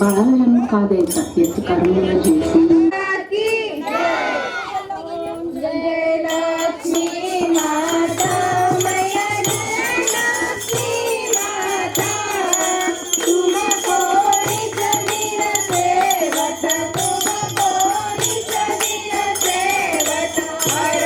పడాలని కాదైత ఎత్తు కర్మలు చేసి Bye.